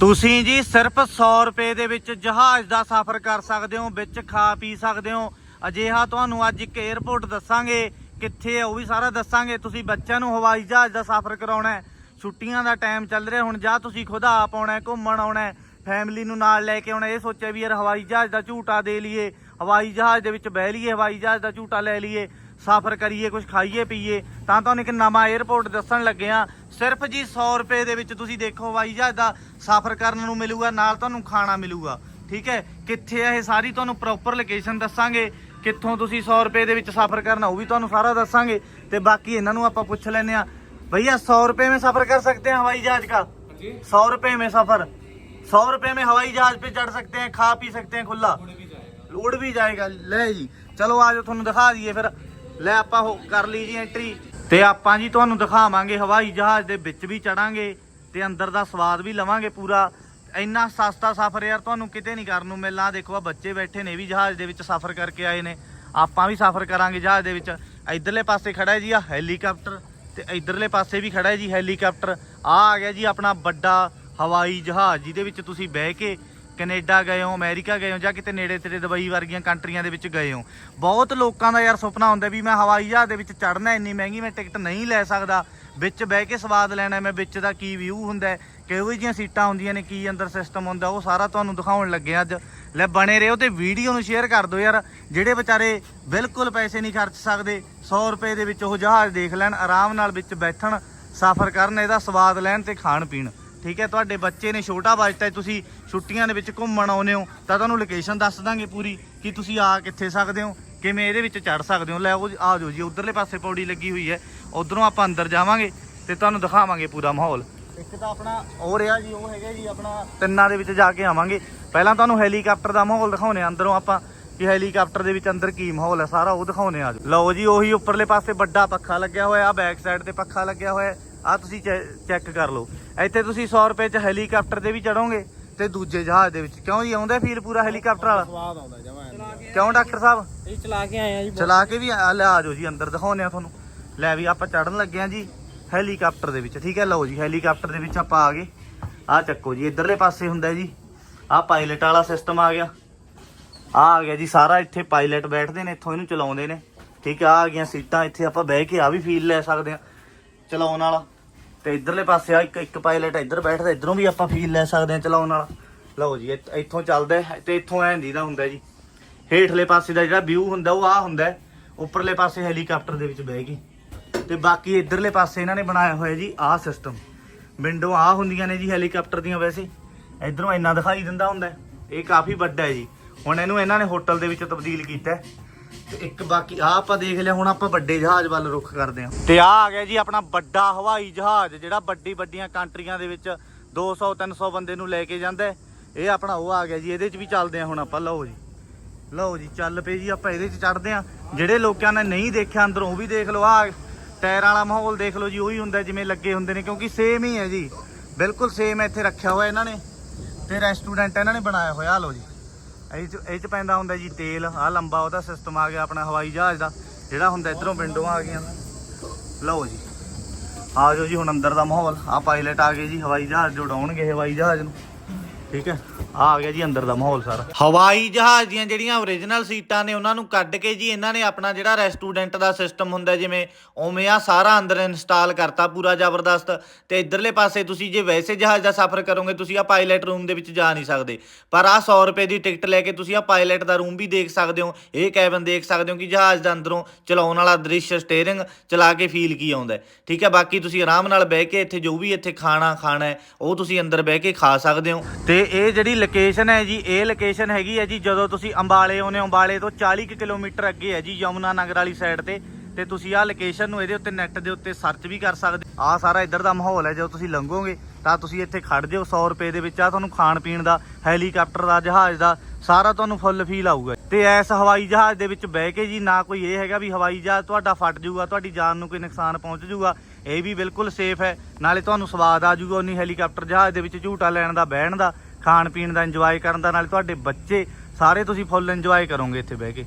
ਤੁਸੀਂ ਜੀ ਸਿਰਫ 100 ਰੁਪਏ ਦੇ ਵਿੱਚ ਜਹਾਜ਼ ਦਾ ਸਫ਼ਰ ਕਰ ਸਕਦੇ ਹੋ ਵਿੱਚ ਖਾ ਪੀ ਸਕਦੇ ਹੋ। ਅਜਿਹਾ ਤੁਹਾਨੂੰ ਅੱਜ ਇੱਕ 에ਅਰਪੋਰਟ ਦੱਸਾਂਗੇ ਕਿੱਥੇ ਹੈ ਉਹ ਵੀ ਸਾਰਾ ਦੱਸਾਂਗੇ। ਤੁਸੀਂ ਬੱਚਿਆਂ ਨੂੰ ਹਵਾਈ ਜਹਾਜ਼ ਦਾ ਸਫ਼ਰ ਕਰਾਉਣਾ ਹੈ ਛੁੱਟੀਆਂ ਦਾ ਟਾਈਮ ਚੱਲ ਰਿਹਾ ਹੁਣ ਜਾਂ ਤੁਸੀਂ ਖੁਦ ਆਪ ਆਉਣਾ ਘੁੰਮਣ ਆਉਣਾ ਹੈ, ਫੈਮਿਲੀ ਨੂੰ ਨਾਲ ਲੈ ਕੇ ਆਉਣਾ ਇਹ ਸੋਚਿਆ ਵੀ ਯਾਰ ਹਵਾਈ ਜਹਾਜ਼ ਦਾ ਝੂਟਾ ਦੇ ਲਈਏ ਹਵਾਈ ਜਹਾਜ਼ ਦੇ ਵਿੱਚ ਬਹਿ ਲਈਏ ਹਵਾਈ ਜਹਾਜ਼ ਦਾ ਝੂਟਾ ਲੈ ਲਈਏ। ਸਫ਼ਰ ਕਰੀਏ ਕੁਝ ਖਾਈਏ ਪੀਏ ਤਾਂ ਤੁਹਾਨੂੰ ਇੱਕ ਨਵਾਂ 에어ਪੋਰਟ ਦੱਸਣ ਲੱਗੇ ਆ ਸਿਰਫ ਜੀ 100 ਰੁਪਏ ਦੇ ਵਿੱਚ ਤੁਸੀਂ ਦੇਖੋ ਬਾਈ ਜਹਾਜ਼ ਦਾ ਸਫ਼ਰ ਕਰਨ ਨੂੰ ਮਿਲੂਗਾ ਨਾਲ ਤੁਹਾਨੂੰ ਖਾਣਾ ਮਿਲੂਗਾ। ਠੀਕ ਹੈ? ਕਿੱਥੇ ਆ ਇਹ ਸਾਰੀ ਤੁਹਾਨੂੰ ਪ੍ਰੋਪਰ ਲੋਕੇਸ਼ਨ ਦੱਸਾਂਗੇ। ਕਿੱਥੋਂ ਤੁਸੀਂ 100 ਰੁਪਏ ਦੇ ਵਿੱਚ ਸਫ਼ਰ ਕਰਨਾ ਉਹ ਵੀ ਤੁਹਾਨੂੰ ਸਾਰਾ ਦੱਸਾਂਗੇ। ਤੇ ਬਾਕੀ ਇਹਨਾਂ ਨੂੰ ਆਪਾਂ ਪੁੱਛ ਲੈਨੇ ਆ भैया ਰੁਪਏ रुपए ਸਫ਼ਰ ਕਰ ਸਕਦੇ सकते ਹਵਾਈ ਜਹਾਜ਼ जहाज का सौ रुपए में सफर सौ रुपए में हवाई जहाज पे चढ़ सकते हैं खा पी सकते हैं खुला उड़ भी जाएगा ले जी चलो आज ਤੁਹਾਨੂੰ ਦਿਖਾ दिए ਫਿਰ। ਲੈ ਆਪਾਂ ਹੋ ਕਰ ਲਈ ਜੀ ਐਂਟਰੀ ਤੇ ਆਪਾਂ ਜੀ ਤੁਹਾਨੂੰ ਦਿਖਾਵਾਂਗੇ, ਹਵਾਈ ਜਹਾਜ਼ ਦੇ ਵਿੱਚ ਵੀ ਚੜਾਂਗੇ ਤੇ ਅੰਦਰ ਦਾ ਸਵਾਦ ਵੀ ਲਵਾਂਗੇ ਪੂਰਾ। ਇੰਨਾ ਸਸਤਾ ਸਫ਼ਰ ਯਾਰ, ਤੁਹਾਨੂੰ ਕਿਤੇ ਨਹੀਂ ਕਰਨ ਨੂੰ ਮਿਲਣਾ। ਦੇਖੋ ਆ ਬੱਚੇ ਬੈਠੇ ਨੇ ਵੀ ਜਹਾਜ਼ ਦੇ ਵਿੱਚ ਸਫ਼ਰ ਕਰਕੇ ਆਏ ਨੇ। ਆਪਾਂ ਵੀ ਸਫ਼ਰ ਕਰਾਂਗੇ ਜਹਾਜ਼ ਦੇ ਵਿੱਚ। ਇਧਰਲੇ ਪਾਸੇ ਖੜਾ ਹੈ ਜੀ ਆ ਹੈਲੀਕਾਪਟਰ ਤੇ ਇਧਰਲੇ ਪਾਸੇ ਵੀ ਖੜਾ ਹੈ ਜੀ ਹੈਲੀਕਾਪਟਰ। ਆ ਆ ਗਿਆ ਜੀ ਆਪਣਾ ਵੱਡਾ ਹਵਾਈ ਜਹਾਜ਼, ਜਿਹਦੇ ਵਿੱਚ ਤੁਸੀਂ ਬਹਿ ਕੇ ਕੈਨੇਡਾ ਗਏ ਹੋ, ਅਮਰੀਕਾ ਗਏ ਹੋ, ਜਾਂ ਕਿਤੇ ਨੇੜੇ ਤੇੜੇ ਦੁਬਈ ਵਰਗੀਆਂ ਕੰਟਰੀਆਂ ਦੇ ਵਿੱਚ ਗਏ ਹੋ। ਬਹੁਤ ਲੋਕਾਂ ਦਾ ਯਾਰ ਸੁਪਨਾ ਹੁੰਦਾ ਵੀ ਮੈਂ ਹਵਾਈ ਜਹਾਜ਼ ਦੇ ਵਿੱਚ ਚੜਨਾ ਇੰਨੀ ਮਹਿੰਗੀ, ਮੈਂ ਟਿਕਟ ਨਹੀਂ ਲੈ ਸਕਦਾ। ਵਿੱਚ ਬਹਿ ਕੇ ਸਵਾਦ ਲੈਣਾ, ਮੈਂ ਵਿੱਚ ਦਾ ਕੀ ਵਿਊ ਹੁੰਦਾ ਕਿਹੋ ਜਿਹੀਆਂ ਸੀਟਾਂ ਹੁੰਦੀਆਂ ਨੇ, ਕੀ ਅੰਦਰ ਸਿਸਟਮ ਹੁੰਦਾ, ਉਹ ਸਾਰਾ ਤੁਹਾਨੂੰ ਦਿਖਾਉਣ ਲੱਗੇ ਅੱਜ। ਲੈ ਬਣੇ ਰਹੋ ਤੇ ਵੀਡੀਓ ਨੂੰ ਸ਼ੇਅਰ ਕਰ ਦਿਓ ਯਾਰ, ਜਿਹੜੇ ਵਿਚਾਰੇ ਬਿਲਕੁਲ ਪੈਸੇ ਨਹੀਂ ਖਰਚ ਸਕਦੇ 100 ਰੁਪਏ ਦੇ ਵਿੱਚ ਉਹ ਜਹਾਜ਼ ਦੇਖ ਲੈਣ, ਆਰਾਮ ਨਾਲ ਵਿੱਚ ਬੈਠਣ, ਸਫ਼ਰ ਕਰਨ, ਇਹਦਾ ਸਵਾਦ ਲੈਣ ਤੇ ਖਾਣ ਪੀਣ ਠੀਕ ਹੈ, ਤੁਹਾਡੇ ਬੱਚੇ ਨੇ ਛੋਟਾ ਬਜਟ ਹੈ, ਤੁਸੀਂ ਛੁੱਟੀਆਂ ਦੇ ਵਿੱਚ ਘੁੰਮਣ ਆਉਨੇ ਹੋ, ਤਾਂ ਤੁਹਾਨੂੰ ਲੋਕੇਸ਼ਨ ਦੱਸ ਦਾਂਗੇ ਪੂਰੀ, ਕਿ ਤੁਸੀਂ ਆ ਕਿੱਥੇ ਸਕਦੇ ਹੋ, ਕਿਵੇਂ ਇਹਦੇ ਵਿੱਚ ਚੜ ਸਕਦੇ ਹੋ। ਲੈ ਉਹ ਆ ਜਾਓ ਜੀ, ਉਧਰਲੇ ਪਾਸੇ ਪੌੜੀ ਲੱਗੀ ਹੋਈ ਹੈ, ਉਧਰੋਂ ਆਪਾਂ ਅੰਦਰ ਜਾਵਾਂਗੇ ਤੇ ਤੁਹਾਨੂੰ ਦਿਖਾਵਾਂਗੇ ਪੂਰਾ ਮਾਹੌਲ। ਇੱਕ ਤਾਂ ਆਪਣਾ ਉਹ ਰਿਹਾ ਜੀ, ਉਹ ਹੈਗਾ ਜੀ, ਆਪਣਾ ਤਿੰਨਾਂ ਦੇ ਵਿੱਚ ਜਾ ਕੇ ਆਵਾਂਗੇ। ਪਹਿਲਾਂ ਤੁਹਾਨੂੰ ਹੈਲੀਕਾਪਟਰ ਦਾ ਮਾਹੌਲ ਦਿਖਾਉਨੇ ਆ ਅੰਦਰੋਂ ਆਪਾਂ, ਕਿ ਹੈਲੀਕਾਪਟਰ ਦੇ ਵਿੱਚ ਅੰਦਰ ਕੀ ਮਾਹੌਲ ਹੈ, ਸਾਰਾ ਉਹ ਦਿਖਾਉਨੇ ਆ ਲਓ ਜੀ, ਉਹੀ ਉੱਪਰਲੇ ਪਾਸੇ ਵੱਡਾ ਪੱਖਾ ਲੱਗਿਆ ਹੋਇਆ, ਆ ਬੈਕ ਸਾਈਡ ਤੇ ਪੱਖਾ ਲੱਗਿਆ ਹੋਇਆ ਆ ਤੁਸੀਂ ਚੈੱਕ ਕਰ ਲਓ। ਇੱਥੇ ਤੁਸੀਂ 100 ਰੁਪਏ ਚ ਹੈਲੀਕਾਪਟਰ ਦੇ ਵੀ ਚੜੋਗੇ ਤੇ ਦੂਜੇ ਜਹਾਜ਼ ਦੇ ਵਿੱਚ। ਕਿਉਂ ਜੀ ਆਉਂਦਾ ਫੀਲ ਪੂਰਾ ਹੈਲੀਕਾਪਟਰ ਵਾਲਾ? ਸਵਾਦ ਆਉਂਦਾ ਜਮਾ ਕਿਉਂ ਡਾਕਟਰ ਸਾਹਿਬ? ਇਹ ਚਲਾ ਕੇ ਆਏ ਆ ਜੀ ਚਲਾ ਕੇ ਵੀ ਆ ਲੈ ਆ ਜਾਓ ਜੀ ਅੰਦਰ ਦਿਖਾਉਂਦੇ ਆ ਤੁਹਾਨੂੰ। ਲੈ ਵੀ ਆਪਾਂ ਚੜਨ ਲੱਗੇ ਆ ਜੀ ਹੈਲੀਕਾਪਟਰ ਦੇ ਵਿੱਚ। ਠੀਕ ਹੈ ਲਓ ਜੀ ਹੈਲੀਕਾਪਟਰ ਦੇ ਵਿੱਚ ਆਪਾਂ ਆ ਗਏ। ਆ ਚੱਕੋ ਜੀ ਇਧਰਲੇ ਪਾਸੇ ਹੁੰਦਾ ਜੀ। ਆ ਪਾਇਲਟ ਵਾਲਾ ਸਿਸਟਮ ਆ ਗਿਆ। ਆ ਆ ਗਿਆ ਜੀ ਸਾਰਾ ਇੱਥੇ ਪਾਇਲਟ ਬੈਠਦੇ ਨੇ ਇੱਥੋਂ ਇਹਨੂੰ ਚਲਾਉਂਦੇ ਨੇ। ਠੀਕ ਆ ਆ ਗਈਆਂ ਸੀਟਾਂ ਇੱਥੇ ਆਪਾਂ ਬਹਿ ਕੇ ਆ ਵੀ ਫੀਲ ਲੈ ਸਕਦੇ ਆ। ਚਲਾਉਣ ਵਾਲਾ। ਤੇ ਇਧਰਲੇ ਪਾਸੇ ਆ, ਇੱਕ ਇੱਕ ਪਾਇਲਟ ਇੱਧਰ ਬੈਠਦਾ, ਇਧਰੋਂ ਵੀ ਆਪਾਂ ਫੀਲ ਲੈ ਸਕਦੇ ਆ ਚਲਾਉਣ ਵਾਲਾ। ਲਓ ਜੀ, ਇੱਥੋਂ ਚੱਲਦਾ ਹੈ ਤੇ ਇੱਥੋਂ ਐਂ ਦੀਦਾ ਹੁੰਦਾ ਜੀ। ਹੇਠਲੇ ਪਾਸੇ ਦਾ ਜਿਹੜਾ ਵਿਊ ਹੁੰਦਾ, ਉਹ ਆ ਹੁੰਦਾ ਉੱਪਰਲੇ ਪਾਸੇ ਹੈਲੀਕਾਪਟਰ ਦੇ ਵਿੱਚ ਬਹਿ ਕੇ ਤੇ ਬਾਕੀ ਇਧਰਲੇ ਪਾਸੇ ਇਹਨਾਂ ਨੇ ਬਣਾਇਆ ਹੋਇਆ ਜੀ ਆਹ ਸਿਸਟਮ ਵਿੰਡੋ ਆ ਹੁੰਦੀਆਂ ਨੇ ਜੀ ਹੈਲੀਕਾਪਟਰ ਦੀਆਂ ਵੈਸੇ। ਇਧਰੋਂ ਇੰਨਾ ਦਿਖਾਈ ਦਿੰਦਾ ਹੁੰਦਾ ਇਹ ਕਾਫੀ ਵੱਡਾ ਹੈ ਜੀ। ਹੁਣ ਇਹਨੂੰ ਇਹਨਾਂ ਨੇ ਹੋਟਲ ਦੇ ਵਿੱਚ ਤਬਦੀਲ ਕੀਤਾ ਤੇ ਇੱਕ ਬਾਕੀ ਆ ਆਪਾਂ ਦੇਖ ਲਿਆ, ਹੁਣ ਆਪਾਂ ਵੱਡੇ ਜਹਾਜ਼ ਵੱਲ ਰੁਖ ਕਰਦੇ ਹਾਂ। ਤੇ ਆ ਆ ਗਿਆ ਜੀ ਆਪਣਾ ਵੱਡਾ ਹਵਾਈ ਜਹਾਜ਼, ਜਿਹੜਾ ਵੱਡੀ ਵੱਡੀਆਂ ਕੰਟਰੀਆਂ ਦੇ ਵਿੱਚ 200 300 ਬੰਦੇ ਨੂੰ ਲੈ ਕੇ ਜਾਂਦਾ ਇਹ ਆਪਣਾ ਉਹ ਆ ਗਿਆ ਜੀ, ਇਹਦੇ 'ਚ ਵੀ ਚੱਲਦੇ ਆ ਹੁਣ ਆਪਾਂ, ਲਓ ਜੀ। ਲਓ ਜੀ, ਚੱਲ ਪਏ ਜੀ, ਆਪਾਂ ਇਹਦੇ 'ਚ ਚੜਦੇ ਆ ਜਿਹੜੇ ਲੋਕਾਂ ਨੇ ਨਹੀਂ ਦੇਖਿਆ ਅੰਦਰੋਂ, ਉਹ ਵੀ ਦੇਖ ਲਓ ਆ ਟਾਇਰਾਂ ਵਾਲਾ ਮਾਹੌਲ ਦੇਖ ਲਓ ਜੀ, ਉਹੀ ਹੁੰਦਾ ਜਿਵੇਂ ਲੱਗੇ ਹੁੰਦੇ ਨੇ, ਕਿਉਂਕਿ ਸੇਮ ਹੀ ਹੈ ਜੀ। ਬਿਲਕੁਲ ਸੇਮ ਇੱਥੇ ਰੱਖਿਆ ਹੋਇਆ ਇਹਨਾਂ ਨੇ, ਤੇ ਰੈਸਟੋਰੈਂਟ ਇਹਨਾਂ ਨੇ ਬਣਾਇਆ ਹੋਇਆ ਲਓ ਜੀ। ਇਹ 'ਚ ਇਹ 'ਚ ਪੈਂਦਾ ਹੁੰਦਾ ਜੀ ਤੇਲ ਆ ਲੰਬਾ ਉਹਦਾ ਸਿਸਟਮ ਆ ਗਿਆ ਆਪਣਾ ਹਵਾਈ ਜਹਾਜ਼ ਦਾ, ਜਿਹੜਾ ਹੁੰਦਾ ਇਧਰੋਂ ਵਿੰਡੋ ਆ ਗਈਆਂ ਲਓ ਜੀ। ਆ ਜਾਓ ਜੀ ਹੁਣ ਅੰਦਰ ਦਾ ਮਾਹੌਲ। ਆ ਪਾਇਲਟ ਆ ਗਏ ਜੀ, ਹਵਾਈ ਜਹਾਜ਼ ਜੋ ਉਡਾਉਣਗੇ ਹਵਾਈ ਜਹਾਜ਼ ਨੂੰ। ਠੀਕ ਹੈ। ਆ ਆ ਗਿਆ ਜੀ ਅੰਦਰ ਦਾ ਮਾਹੌਲ ਸਾਰਾ। ਹਵਾਈ ਜਹਾਜ਼ ਦੀਆਂ ਜਿਹੜੀਆਂ ਓਰੀਜਨਲ ਸੀਟਾਂ ਨੇ ਉਹਨਾਂ ਨੂੰ ਕੱਢ ਕੇ ਜੀ ਇਹਨਾਂ ਨੇ ਆਪਣਾ ਜਿਹੜਾ ਰੈਸਟੋਰੈਂਟ ਦਾ ਸਿਸਟਮ ਹੁੰਦਾ ਜਿਵੇਂ ਉਵੇਂ ਆ ਸਾਰਾ ਅੰਦਰ ਇੰਸਟਾਲ ਕਰਤਾ ਪੂਰਾ ਜ਼ਬਰਦਸਤ। ਤੇ ਇਧਰਲੇ ਪਾਸੇ ਤੁਸੀਂ ਜੇ ਵੈਸੇ ਜਹਾਜ਼ ਦਾ ਸਫ਼ਰ ਕਰੋਗੇ, ਤੁਸੀਂ ਆ ਪਾਇਲਟ ਰੂਮ ਦੇ ਵਿੱਚ ਜਾ ਨਹੀਂ ਸਕਦੇ। ਪਰ ਆ 100 ਰੁਪਏ ਦੀ ਟਿਕਟ ਲੈ ਕੇ ਤੁਸੀਂ ਆ ਪਾਇਲਟ ਦਾ ਰੂਮ ਵੀ ਦੇਖ ਸਕਦੇ ਹੋ। ਇਹ ਕੈਬਨ ਦੇਖ ਸਕਦੇ ਹੋ ਕਿ ਜਹਾਜ਼ ਦਾ ਅੰਦਰੋਂ ਚਲਾਉਣ ਵਾਲਾ ਦ੍ਰਿਸ਼ ਸਟੀਅਰਿੰਗ ਚਲਾ ਕੇ ਫੀਲ ਕੀ ਆਉਂਦਾ ਠੀਕ ਹੈ, ਬਾਕੀ ਤੁਸੀਂ ਆਰਾਮ ਨਾਲ ਬਹਿ ਕੇ ਇੱਥੇ ਜੋ ਵੀ ਇੱਥੇ ਖਾਣਾ ਖਾਣਾ ਹੈ, ਉਹ ਤੁਸੀਂ ਅੰਦਰ ਬਹਿ ਕੇ ਖਾ ਸਕਦੇ ਹੋ। ਤੇ ਇਹ ਜਿਹੜੀ ਲੋਕੇਸ਼ਨ ਹੈ ਜੀ, ਇਹ ਲੋਕੇਸ਼ਨ ਹੈਗੀ ਹੈ ਜੀ, ਜਦੋਂ ਤੁਸੀਂ ਅੰਬਾਲੇ ਆਉਨੇ ਅੰਬਾਲੇ ਤੋਂ 40 ਕੁ ਕਿਲੋਮੀਟਰ ਅੱਗੇ ਹੈ ਜੀ, ਯਮੁਨਾ ਨਗਰ ਵਾਲੀ ਸਾਈਡ ਤੇ। ਤੇ ਤੁਸੀਂ ਆਹ ਲੋਕੇਸ਼ਨ ਨੂੰ ਇਹਦੇ ਉੱਤੇ ਨੈਟ ਦੇ ਉੱਤੇ ਸਰਚ ਵੀ ਕਰ ਸਕਦੇ ਆਹ ਸਾਰਾ ਇੱਧਰ ਦਾ ਮਾਹੌਲ ਹੈ, ਜਦੋਂ ਤੁਸੀਂ ਲੰਘੋਗੇ, ਤਾਂ ਤੁਸੀਂ ਇੱਥੇ ਖੜ ਜਿਓ 100 ਰੁਪਏ ਦੇ ਵਿੱਚ ਆ ਤੁਹਾਨੂੰ ਖਾਣ ਪੀਣ ਦਾ ਹੈਲੀਕਾਪਟਰ ਦਾ, ਜਹਾਜ਼ ਦਾ, ਸਾਰਾ ਤੁਹਾਨੂੰ ਫੁੱਲ ਫੀਲ ਆਊਗਾ। ਤੇ ਐਸ ਹਵਾਈ ਜਹਾਜ਼ ਦੇ ਵਿੱਚ ਬਹਿ ਕੇ ਜੀ, ਨਾ ਕੋਈ ਇਹ ਹੈਗਾ ਵੀ ਹਵਾਈ ਜਹਾਜ਼ ਤੁਹਾਡਾ ਫਟ ਜਾਊਗਾ, ਤੁਹਾਡੀ ਜਾਨ ਨੂੰ ਕੋਈ ਨੁਕਸਾਨ ਪਹੁੰਚ ਜਾਊਗਾ। ਇਹ ਵੀ ਬਿਲਕੁਲ ਸੇਫ ਹੈ। ਨਾਲੇ ਤੁਹਾਨੂੰ ਸਵਾਦ ਆ ਜਾਊਗਾ ਉਨੀ ਹੈਲੀਕਾਪਟਰ ਜਹਾਜ਼ ਦੇ ਵਿੱਚ ਝੂਟਾ ਲੈਣ ਦਾ, ਬਹਿਣ ਦਾ। ਖਾਣ ਪੀਣ ਦਾ ਇੰਜੋਏ ਕਰਨ ਦਾ, ਨਾਲੇ ਤੁਹਾਡੇ ਬੱਚੇ ਸਾਰੇ ਤੁਸੀਂ ਫੁੱਲ ਇੰਜੋਏ ਕਰੋਗੇ ਇੱਥੇ ਬਹਿ ਕੇ।